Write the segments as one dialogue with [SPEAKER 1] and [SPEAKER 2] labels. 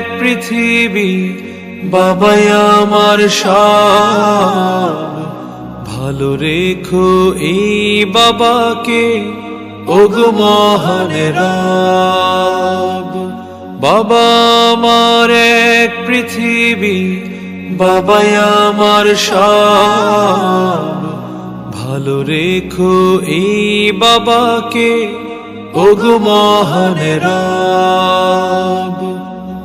[SPEAKER 1] এক পৃথিবী, বাবাই আমার সব। ভালো রেখো এই বাবাকে, ওগো মহান রব। বাবা আমার এক পৃথিবী, বাবাই আমার সব। ভালো রেখো এই বাবাকে, ওগো মহান রব।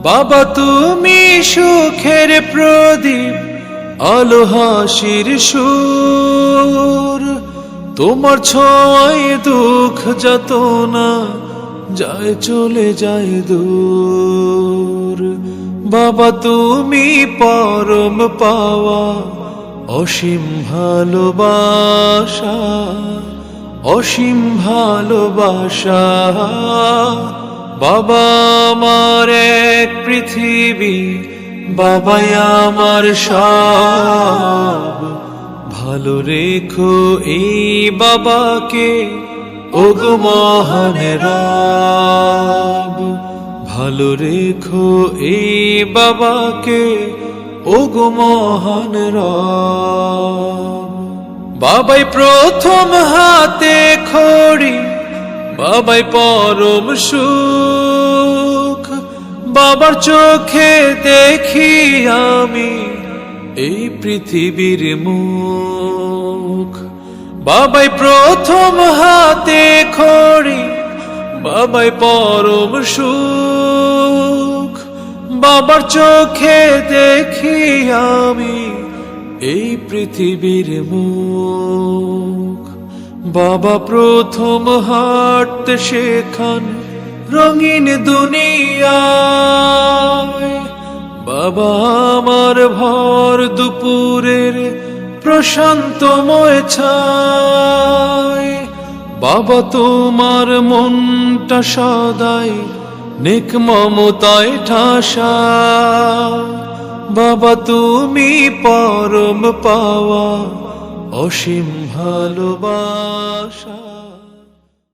[SPEAKER 1] বাবা তুমি সুখের প্রদীপ, আলো হাসির সুর। তোমার ছোঁয়ায় দুঃখ যত না যায় চলে যায় দূর। বাবা তুমি পরম পাওয়া, অসীম ভালোবাসা অসীম ভালোবাসা। বাবা এক পৃথিবী, বাবাই আমার সব। ভালো রেখো এই বাবাকে, ওগো মহান ভালো রেখো এই বাবাকে, ওগো মহান বাবাই প্রথম হাতে খড়ি, বাবাই পরম সুখ। বাবার চোখে দেখি আমি এই পৃথিবীর মুখ। বাবাই প্রথম হাতে খড়ি, বাবাই পরম সুখ। বাবার চোখে দেখি আমি এই পৃথিবীর মুখ। বাবা প্রথম হাঁটতে শেখান রঙিন দুনিয়া বাবা আমার ভর দুপুরের প্রশান্তময় ছায়। বাবা তোমার মনটা সদাই নিক মমতায় ঠাসা। বাবা তুমি পরম পাওয়া অসীম ভালোবাসা।